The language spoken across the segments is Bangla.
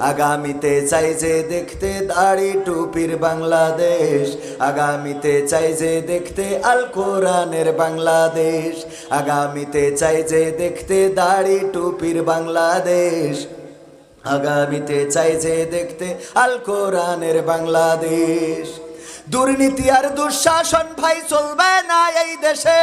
আগামীতে চাই যে দেখতে দাড়ি টুপির বাংলাদেশ। আগামীতে চাই যে দেখতে আল কোরআনের বাংলাদেশ। আগামীতে চাই যে দেখতে দাড়ি টুপির বাংলাদেশ। আগামীতে চাই যে দেখতে আল কোরআনের বাংলাদেশ। দুর্নীতি আর দুঃশাসন ভাই চলবে না এই দেশে।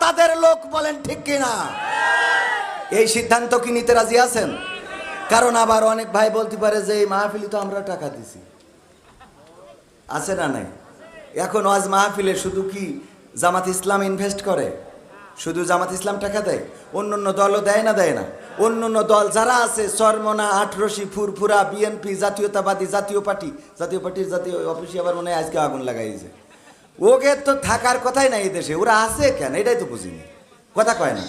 তাদের লোক বলেন ঠিক কিনা? এই সিদ্ধান্ত কি নিতে রাজি আছেন? কারণ আবার অনেক ভাই বলতে পারে যে এই মাহফিলি তো আমরা টাকা দিছি। আছে না নাই? এখন আজ মাহফিলে শুধু কি জামাত ইসলাম ইনভেস্ট করে? শুধু জামাত ইসলাম টাকা দেয়? অন্য অন্য দলও দেয় না দেয় না? অন্য অন্য দল যারা আছে চরমনা আটরশি, ফুরফুরা, বিএনপি, জাতীয়তাবাদী, জাতীয় পার্টি। জাতীয় পার্টির জাতীয় অফিসে আবার মনে হয় আজকে আগুন লাগাইছে। ওকে তো থাকার কথাই নাই এই দেশে ওরা আছে কেন? এটাই তো বুঝিনি। কথা কয় না।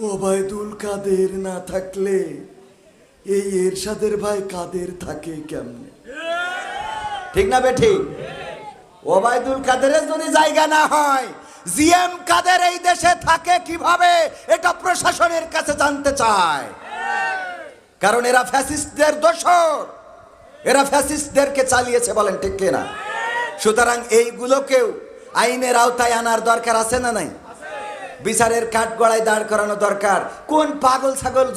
ওবায়দুল কাদের না থাকলে এই এরশাদের ভাই কাদের থাকে কেমনে? ঠিক না বে ঠিক ওবায়দুল কাদেরের যদি জায়গা না হয় জিএম কাদের এই দেশে থাকে কীভাবে এটা প্রশাসনের কাছে জানতে চায়। কারণ এরা ফ্যাসিস্টদের দোষর। এরা ফ্যাসিস্টদেরকে চালিয়েছে বলেন ঠিক কিনা? সুতরাং এইগুলোকেও আইনের আওতায় আনার দরকার আছে না নাই? বিচারের কাঠ গড়ায় দাঁড় করানো দরকার। কোন পাগল ছাগল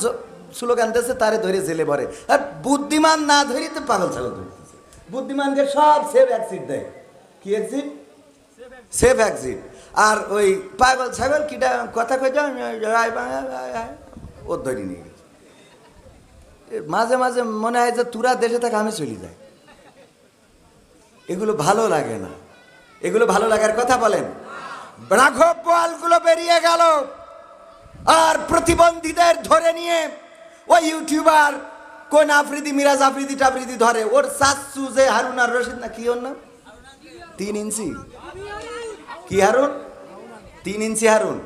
স্লোগান দিয়েছে তারে ধরে জেলে ভরে। আর বুদ্ধিমান না ধরিতে পাগল ছাগল ধরতেছে বুদ্ধিমানকে সব সেভ অ্যাক্সিট দেয়। কি অ্যাক্সিট সেভ অ্যাক্সিট আর ওই পাগল ছাগল কিটা কথা কই ও ধরি নিয়ে গেছে। মাঝে মাঝে মনে হয় যে তুরা দেশে থাকে আমি চলে যাই। এগুলো ভালো লাগে না। এগুলো ভালো লাগার কথা বলেন। রাঘব বোয়ালগুলো বেরিয়ে গেল। আর প্রতিবন্ধীদের ধরে নিয়ে ওই ইউটিউবার কোন আফ্রিদি, মিরাজ আফ্রিদি টাফ্রিদি ধরে। ওর সাসু যে হারুন আর রশিদ না, কি ওর নাম? তিন ইঞ্চি। কি হারুন? তিন ইঞ্চি হারুন।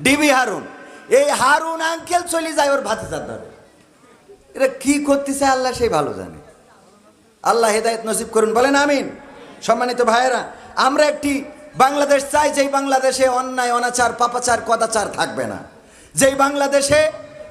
ডিবি হারুন। এই হারুন আঙ্কেল চলে যায় ওর ভাতিজার ধরে। এটা কি করতেছে আল্লাহ সেই ভালো জানে। আল্লাহ হেদায়ত নসিব করুন, বলেন আমিন। সম্মানিত ভাইয়েরা, আমরা একটি বাংলাদেশ চাই, যেই বাংলাদেশে অন্যায়, অনাচার, পাপাচার, কদাচার থাকবে না। যেই বাংলাদেশে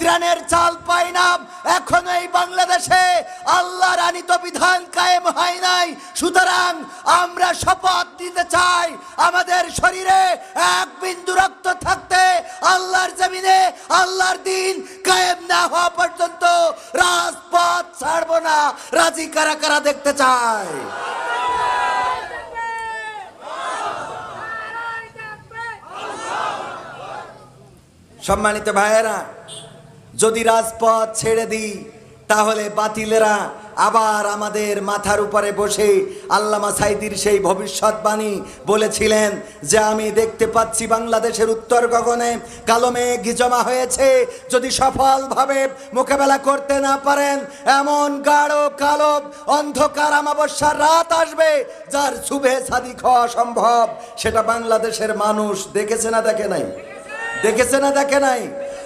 ত্রাণের চাল পাই না। এখনও এই বাংলাদেশে আল্লাহর আনিত বিধান কায়েম হয় নাই। সুতরাং আমরা শপথ দিতে চাই, আমাদের শরীরে এক বিন্দু রক্ত থাকতে আল্লাহর জমিনে আল্লাহর দিন কায়েম না হওয়া পর্যন্ত রাজপথ ছাড়বো না। রাজি কারা কারা দেখতে চাই সম্মানিত ভাইয়েরা যদি রাজপথ ছেড়ে দিই, তাহলে বাতিলেরা আবার আমাদের মাথার উপরে বসে আল্লামা সাইদির সেই ভবিষ্যৎবাণী বলেছিলেন যে আমি দেখতে পাচ্ছি বাংলাদেশের উত্তর গগনে কালো মেঘ জমা হয়েছে। যদি সফলভাবে মোকাবেলা করতে না পারেন, এমন গাঢ়, কালো, অন্ধকার আমাবস্যার রাত আসবে যার শুভে সাদিক হওয়া সম্ভব। সেটা বাংলাদেশের মানুষ দেখেছে না দেখে নাই? দেখেছে না দেখে নাই?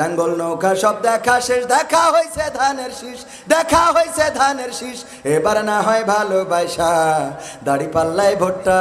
নাঙ্গল নৌকা, সব দেখা শেষ, দেখা হয়েছে ধানের শীষ, দেখা হয়েছে ধানের শীষ। এবার না হয় ভালোবাসা, দাড়ি পাল্লাই ভোট্টা।